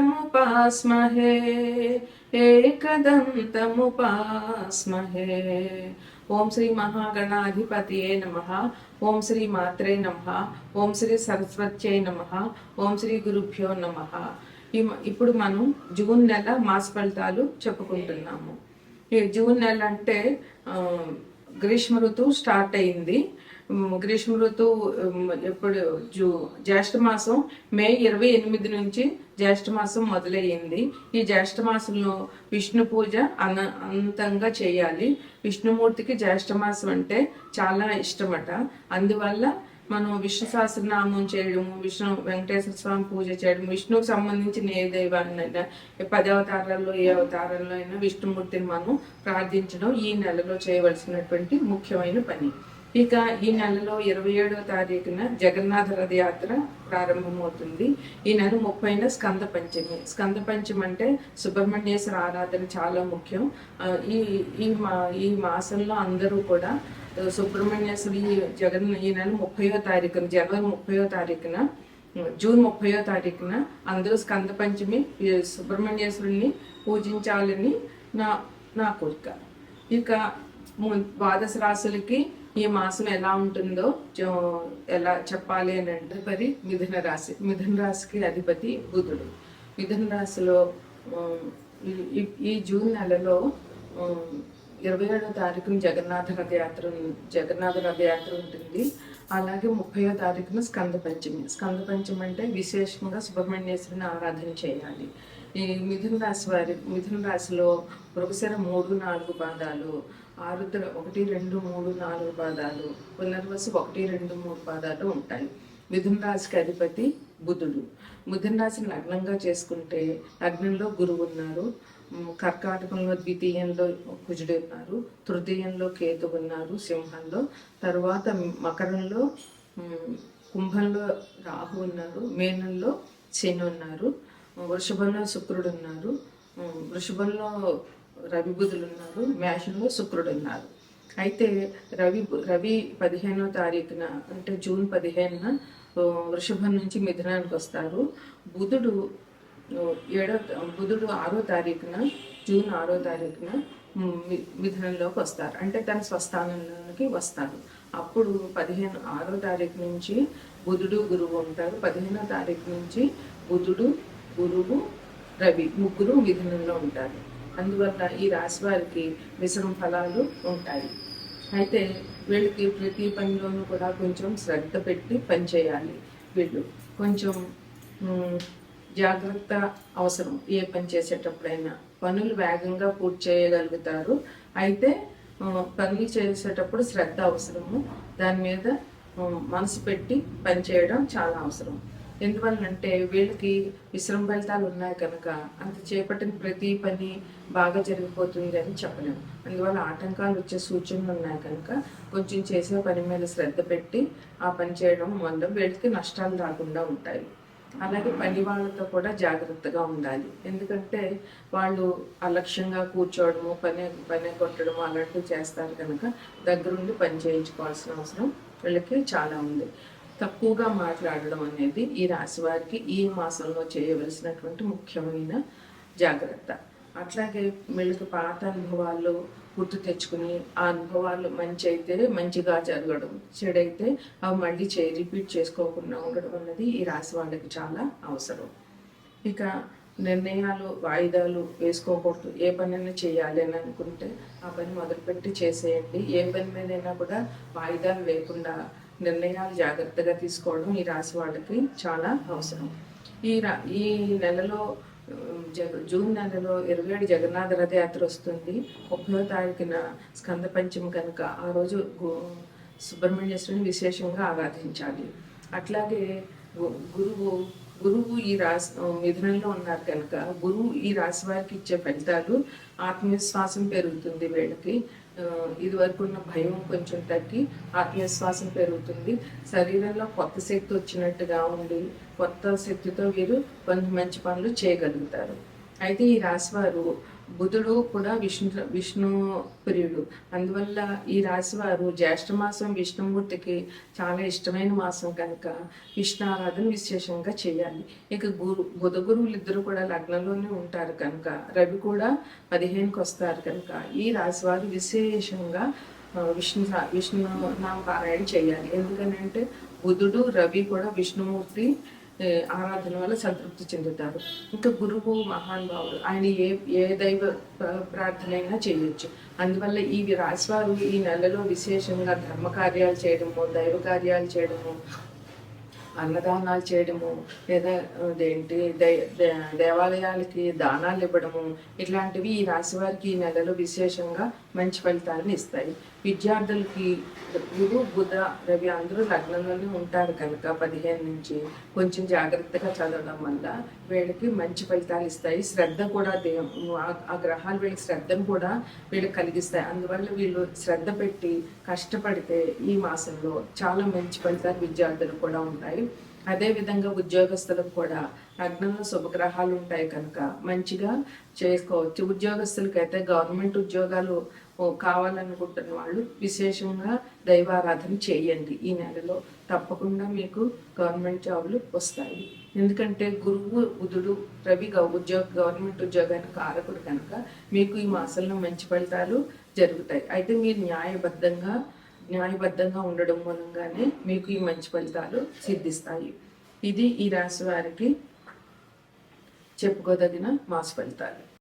एकदन्तमुपास्महे एकदन्तमुपास्महे ఓం శ్రీ మహాగణాధిపతియే నమ ఓం శ్రీ మాత్రే నమ ఓం శ్రీ సరస్వత్యై నమ ఓం శ్రీ గురుభ్యో నమ ఇప్పుడు మనం జూన్ నెల మాస ఫలితాలు చెప్పుకుంటున్నాము ఈ జూన్ నెల అంటే ఆ, గ్రీష్మ ఋతువు స్టార్ట్ అయింది ఉమ్, గ్రీష్మ ఋతువు ఎప్పుడు జూ జ్యేష్ఠ మాసం మే ఇరవై ఎనిమిది నుంచి జ్యేష్ఠ మాసం మొదలయ్యింది. ఈ జ్యేష్ఠ మాసంలో విష్ణు పూజ అన అంతంగా చేయాలి. విష్ణుమూర్తికి జ్యేష్ఠ మాసం అంటే చాలా ఇష్టమట. అందువల్ల మనం విష్ణు సహస్రనామం చేయడం విష్ణు వెంకటేశ్వర స్వామి పూజ చేయడం విష్ణువుకి సంబంధించిన ఏ దైవాన్నైనా ఏ పది అవతారాల్లో ఏ అవతారంలో అయినా విష్ణుమూర్తిని మనం ప్రార్థించడం ఈ నెలలో చేయవలసినటువంటి ముఖ్యమైన పని. ఇక ఈ నెలలో ఇరవై ఏడవ తారీఖున జగన్నాథ రథయాత్ర ప్రారంభమవుతుంది. ఈ నెల ముప్పైన స్కంద పంచమి. స్కంద పంచమి అంటే సుబ్రహ్మణ్యేశ్వర ఆరాధన చాలా ముఖ్యం. ఈ ఈ మా ఈ మాసంలో అందరూ కూడా సుబ్రహ్మణ్యేశ్వరి జగన్ ఈ నెల ముప్పయో తారీఖున జనవరి ముప్పయో తారీఖున జూన్ ముప్పయో తారీఖున అందరూ స్కంద పంచమి సుబ్రహ్మణ్యేశ్వరుని పూజించాలని నా నా కోరిక. ఇక ద్వాదశ రాశులకి ఈ మాసం ఎలా ఉంటుందో ఎలా చెప్పాలి అని అంటే మరి మిథున రాశి. మిథున రాశికి అధిపతి బుధుడు. మిథున రాశిలో ఈ- జూన్ నెలలో ఇరవై ఏడో తారీఖున జగన్నాథ రథయాత్ర జగన్నాథ రథయాత్ర ఉంటుంది. అలాగే ముప్పయో తారీఖున స్కంద పంచమి స్కంద పంచమి అంటే విశేషంగా సుబ్రహ్మణ్యేశ్వరిని ఆరాధన చేయాలి. ఈ మిథున రాశి వారి మిథున రాశిలో వృగశిర మూడు నాలుగు పాదాలు ఆరుద్ర ఒకటి రెండు మూడు నాలుగు పాదాలు పునర్వసు ఒకటి రెండు మూడు పాదాలు ఉంటాయి. మిథున రాశికి అధిపతి బుధుడు. మిథున రాశిని లగ్నంగా చేసుకుంటే లగ్నంలో గురువు ఉన్నారు. కర్కాటకంలో ద్వితీయంలో కుజుడు ఉన్నారు తృతీయంలో కేతు ఉన్నారు సింహంలో తర్వాత మకరంలో కుంభంలో రాహు ఉన్నారు మేనంలో శని ఉన్నారు వృషభంలో శుక్రుడు ఉన్నారు వృషభంలో రవి బుధులు ఉన్నారు మేషంలో శుక్రుడు ఉన్నారు. అయితే రవి రవి పదిహేనో తారీఖున అంటే జూన్ పదిహేనున వృషభం నుంచి మిథునానికి వస్తారు. బుధుడు ఏడో బుధుడు ఆరో తారీఖున జూన్ ఆరో తారీఖున ఉమ్, మిథునంలోకి వస్తారు. అంటే తన స్వస్థానంలోకి వస్తారు అప్పుడు పదిహేను ఆరో తారీఖు నుంచి బుధుడు గురువు ఉంటారు పదిహేనో తారీఖు నుంచి బుధుడు గురువు రవి ముగ్గురు మిథునంలో ఉంటారు. అందువల్ల ఈ రాశి వారికి మిశ్రమ ఫలాలు ఉంటాయి. అయితే వీళ్ళకి ప్రతి పనిలోనూ కూడా కొంచెం శ్రద్ధ పెట్టి పనిచేయాలి వీళ్ళు. కొంచెం జాగ్రత్త అవసరం ఏ పని చేసేటప్పుడైనా. పనులు వేగంగా పూర్తి చేయగలుగుతారు. అయితే పనులు చేసేటప్పుడు శ్రద్ధ అవసరము. దాని మీద మనసు పెట్టి పనిచేయడం చాలా అవసరం. ఎందువల్లంటే వీళ్ళకి విశ్రమ ఫలితాలు ఉన్నాయి కనుక అంత చేపట్టిన ప్రతి పని బాగా జరిగిపోతుంది అని చెప్పలేము అందువల్ల ఆటంకాలు వచ్చే సూచనలు ఉన్నాయి కనుక కొంచెం చేసే పని మీద శ్రద్ధ పెట్టి ఆ పని చేయడం వల్ల వీళ్ళకి నష్టాలు రాకుండా ఉంటాయి. అలాగే పని వాళ్ళతో కూడా జాగ్రత్తగా ఉండాలి. ఎందుకంటే వాళ్ళు అలక్ష్యంగా కూర్చోవడము పని పని కొట్టడము అలాంటివి చేస్తారు కనుక దగ్గరుండి పని చేయించుకోవాల్సిన అవసరం వీళ్ళకి చాలా ఉంది. తక్కువగా మాట్లాడడం అనేది ఈ రాశి వారికి ఈ మాసంలో చేయవలసినటువంటి ముఖ్యమైన జాగ్రత్త. అట్లాగే వీళ్ళకి పాత అనుభవాలు గుర్తు తెచ్చుకుని ఆ అనుభవాలు మంచి అయితే మంచిగా జరగడం చెడైతే అవి మళ్ళీ చే రిపీట్ చేసుకోకుండా ఉండడం అన్నది ఈ రాశి వాళ్ళకి చాలా అవసరం. ఇక నిర్ణయాలు వాయిదాలు వేసుకోకూడదు. ఏ పనైనా చేయాలి అని అనుకుంటే ఆ పని మొదలుపెట్టి చేసేయండి. ఏ పని మీదైనా కూడా వాయిదాలు లేకుండా నిర్ణయాలు జాగ్రత్తగా తీసుకోవడం ఈ రాశి వాళ్ళకి చాలా అవసరం. ఈ రా ఈ నెలలో జగ జూన్ నెలలో ఇరవై జగన్నాథ రథయాత్ర వస్తుంది. ముప్పయో తారీఖున స్కంద పంచమి కనుక ఆ రోజు గు- సుబ్రహ్మణ్యేశ్వరుని విశేషంగా ఆరాధించాలి. అట్లాగే గు- గురువు గురువు ఈ రాశి మిథునంలో ఉన్నారు కనుక గురువు ఈ రాశి వారికి ఇచ్చే ఫలితాలు ఆత్మవిశ్వాసం పెరుగుతుంది వీళ్ళకి. ఇది వరకు ఉన్న భయం కొంచెం తగ్గి ఆత్మవిశ్వాసం పెరుగుతుంది. శరీరంలో కొత్త శక్తి వచ్చినట్టుగా ఉండి కొత్త శక్తితో వీరు కొన్ని మంచి పనులు చేయగలుగుతారు. అయితే ఈ రాశివారు బుధుడు కూడా విష్ణు విష్ణు ప్రియుడు. అందువల్ల ఈ రాశివారు జ్యేష్ఠ మాసం విష్ణుమూర్తికి చాలా ఇష్టమైన మాసం కనుక విష్ణు ఆరాధన విశేషంగా చేయాలి. ఇక గురు బుధ గురువులు ఇద్దరు కూడా లగ్నంలోనే ఉంటారు కనుక రవి కూడా పదిహేనుకి వస్తారు కనుక ఈ రాశివారు విశేషంగా విష్ణు విష్ణు నామ పారాయణ చేయాలి ఎందుకనంటే బుధుడు రవి కూడా విష్ణుమూర్తి ఆరాధన వల్ల సంతృప్తి చెందుతారు. ఇంకా గురువు మహానుభావుడు ఆయన ఏ ఏ దైవ ప్రార్థనైనా ప్రార్థన అయినా చేయొచ్చు. అందువల్ల ఈ రాశివారు ఈ నెలలో విశేషంగా ధర్మ కార్యాలు చేయడము దైవ కార్యాలు చేయడము అన్నదానాలు చేయడము లేదా ఏంటి దే- దేవాలయాలకి దానాలు ఇవ్వడము ఇట్లాంటివి ఈ రాశి వారికి ఈ నెలలో విశేషంగా మంచి ఫలితాలను ఇస్తాయి. విద్యార్థులకి గురు బుధ రవి అందరూ లగ్నంలోనే ఉంటారు కనుక పదిహేను నుంచి కొంచెం జాగ్రత్తగా చదవడం వల్ల వీళ్ళకి మంచి ఫలితాలు ఇస్తాయి. శ్రద్ధ కూడా దే ఆ- ఆ గ్రహాలు వీళ్ళకి శ్రద్ధను కూడా వీళ్ళకి కలిగిస్తాయి. అందువల్ల వీళ్ళు శ్రద్ధ పెట్టి కష్టపడితే ఈ మాసంలో చాలా మంచి ఫలితాలు విద్యార్థులకు కూడా ఉంటాయి. అదేవిధంగా ఉద్యోగస్తులకు కూడా లగ్నంలో శుభగ్రహాలు ఉంటాయి కనుక మంచిగా చేసుకోవచ్చు. ఉద్యోగస్తులకైతే గవర్నమెంట్ ఉద్యోగాలు కావాలనుకుంటున్న వాళ్ళు విశేషంగా దైవారాధన చేయండి. ఈ నెలలో తప్పకుండా మీకు గవర్నమెంట్ జాబులు వస్తాయి. ఎందుకంటే గురువు బుధుడు రవి ఉద్యోగ గవర్నమెంట్ ఉద్యోగానికి కారకుడు కనుక మీకు ఈ మాసంలో మంచి ఫలితాలు జరుగుతాయి. అయితే మీరు న్యాయబద్ధంగా న్యాయబద్ధంగా ఉండడం మూలంగానే మీకు ఈ మంచి ఫలితాలు సిద్ధిస్తాయి. ఇది ఈ రాశి వారికి చెప్పుకోదగిన మాస ఫలితాలు.